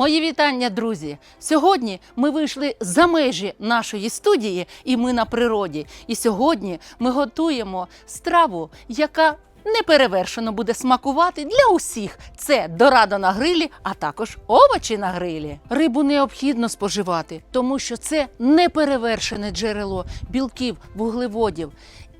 Мої вітання, друзі! Сьогодні ми вийшли за межі нашої студії, і ми на природі. І сьогодні ми готуємо страву, яка неперевершено буде смакувати для усіх. Це дорадо на грилі, а також овочі на грилі. Рибу необхідно споживати, тому що це неперевершене джерело білків, вуглеводів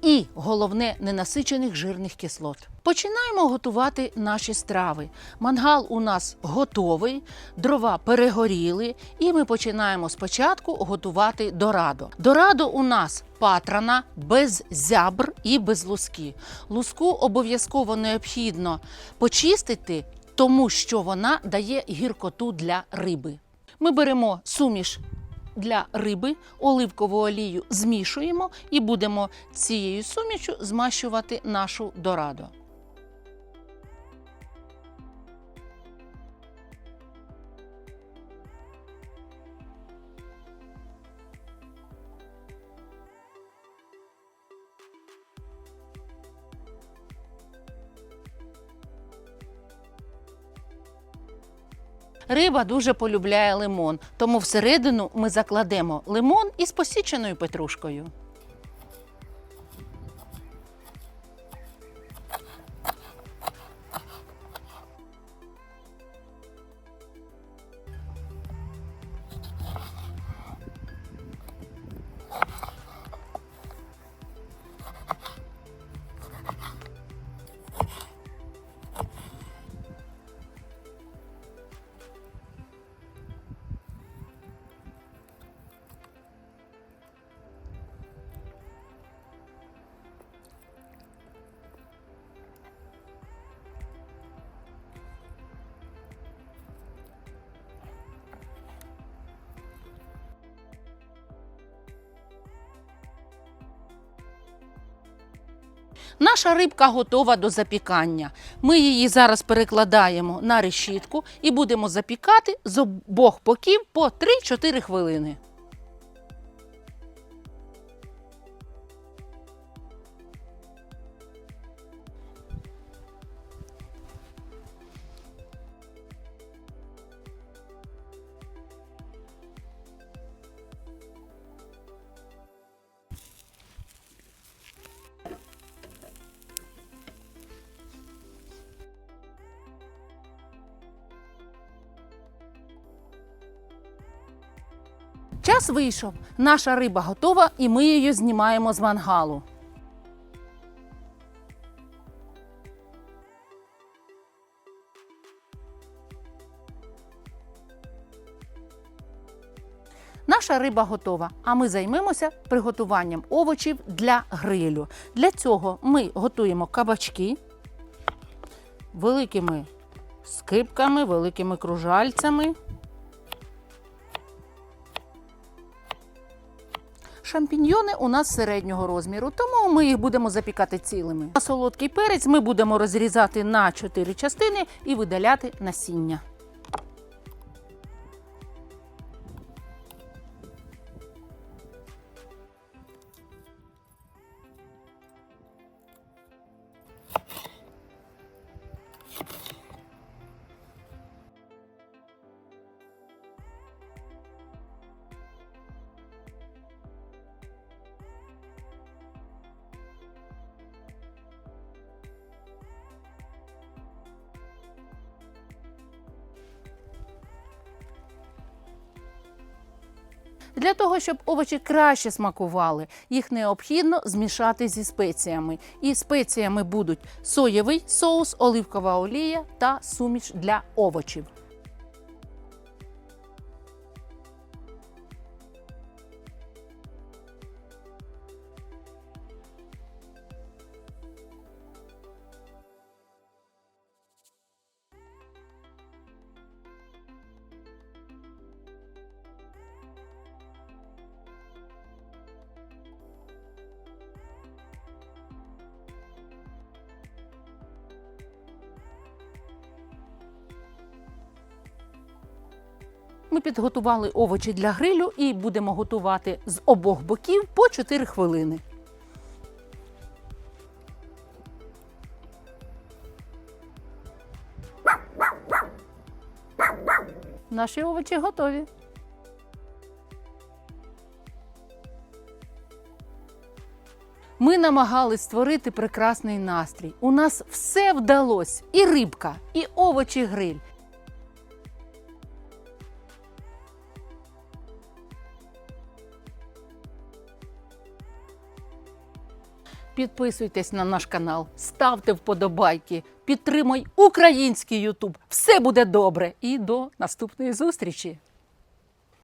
і головне ненасичених жирних кислот. Починаємо готувати наші страви. Мангал у нас готовий, дрова перегоріли, і ми починаємо спочатку готувати дорадо. Дорадо у нас патрана без зябр і без луски. Луску обов'язково необхідно почистити, тому що вона дає гіркоту для риби. Ми беремо суміш для риби, оливкову олію змішуємо і будемо цією сумішю змащувати нашу дорадо. Риба дуже полюбляє лимон, тому всередину ми закладемо лимон із посіченою петрушкою. Наша рибка готова до запікання. Ми її зараз перекладаємо на решітку і будемо запікати з обох боків по 3-4 хвилини. Час вийшов. Наша риба готова, і ми її знімаємо з мангалу. Наша риба готова, а ми займемося приготуванням овочів для грилю. Для цього ми готуємо кабачки великими скипками, великими кружальцями. Шампіньйони у нас середнього розміру, тому ми їх будемо запікати цілими. А солодкий перець ми будемо розрізати на 4 частини і видаляти насіння. Для того, щоб овочі краще смакували, їх необхідно змішати зі спеціями. І спеціями будуть соєвий соус, оливкова олія та суміш для овочів. Ми підготували овочі для грилю і будемо готувати з обох боків по 4 хвилини. Наші овочі готові. Ми намагались створити прекрасний настрій. У нас все вдалося: і рибка, і овочі гриль. Підписуйтесь на наш канал, ставте вподобайки, підтримуй український Ютуб. Все буде добре. І до наступної зустрічі!